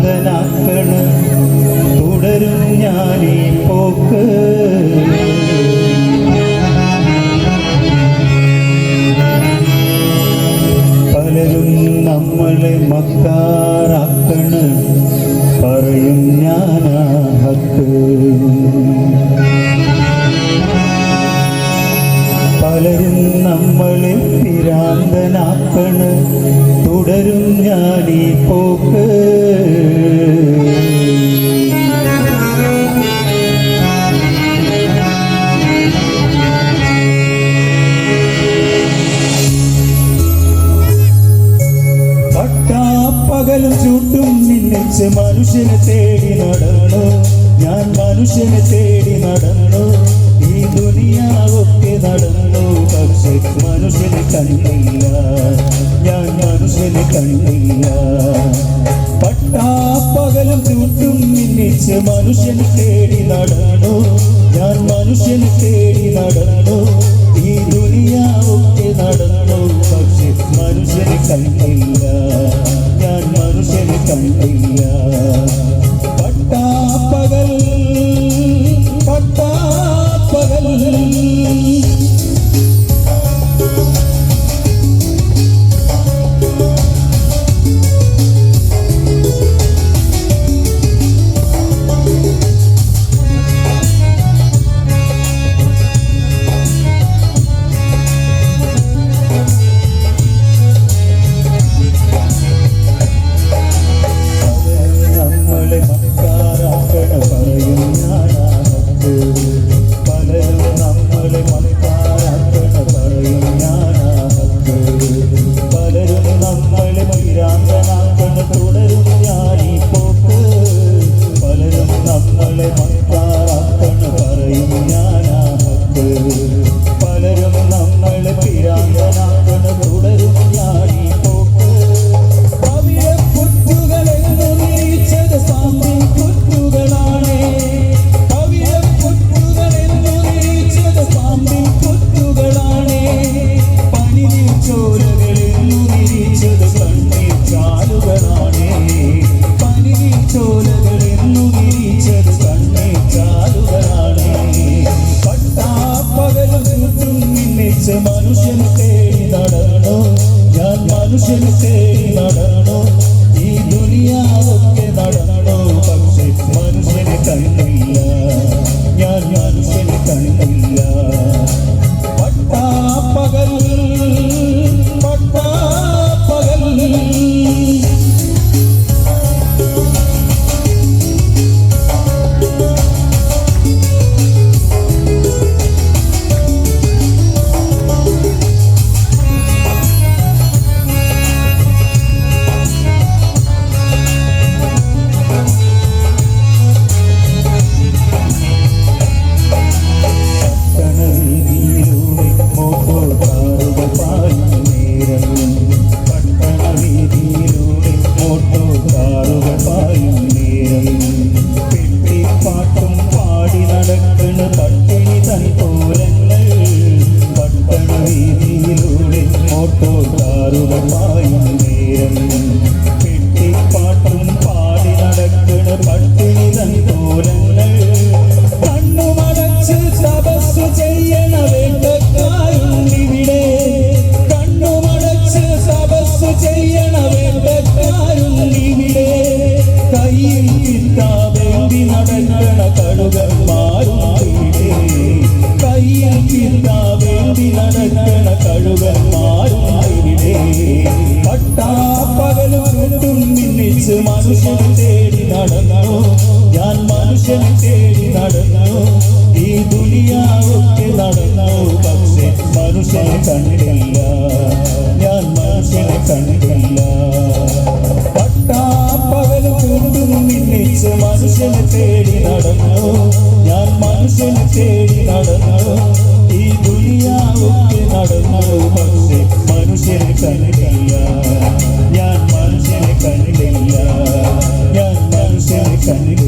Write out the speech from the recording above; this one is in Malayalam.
ശാന്തനാക്കണം തുടരും ഈ പോക്ക്. പലരും നമ്മളെ മക്കാറാക്കണ് പറയും ഞാനാ ഹക്ക്. പലരും നമ്മളെ ഭ്രാന്തനാക്കണ് തുടരും ഈ പോക്ക്. നിന്നിച്ച് മനുഷ്യനെ തേടി നടന്നു. ഞാൻ മനുഷ്യനെ തേടി നടന്നു. ഈ ദുനിയാവൊക്കെ നടന്നു. പക്ഷെ മനുഷ്യനെ കണ്ടില്ല. ഞാൻ മനുഷ്യനെ കണ്ടില്ല. പട്ടാപ്പകലും ചുറ്റും നിന്നിച്ച് മനുഷ്യനെ തേടി നടന്നു. ഞാൻ മനുഷ്യനെ തേടി നടന്നു. ഈ നിന്നിച്ച് മനുഷ്യനെ തേടി നടന്നു ഞാൻ മനുഷ്യനെ തേടി നടന്നു ഈ ദുനിയാവൊക്കെ തപസ് ചെയ്യണ വേണ്ടക്കാരുണ്ടിവിടെ കയ്യിൽ കിട്ടാ വേണ്ടി നടക്കണ കടുകന്മാരുണ്ടിവിടെ കയ്യിൽ കിട്ടാ വേണ്ടി നടക്കണ കടുകന്മാരുണ്ടിവിടെ പട്ടാപ്പകലും ചുറ്റും നിന്നിച്ച് മനുഷ്യനെ തേടി നടന്നു ഞാൻ മനുഷ്യനെ തേടി നടന്നു ഈ ദുനിയാവൊക്കെ നടന്നു? പക്ഷെ മനുഷ്യനെ കണ്ടില്ല ഞാൻ നടന്നോ ഈ ദുനിയാവൊക്കെ നടന്നു പക്ഷെ മനുഷ്യനെ കണ്ടില്ല ഞാൻ മനുഷ്യനെ കണ്ടില്ല ഞാൻ മനുഷ്യനെ കണ്ടില്ല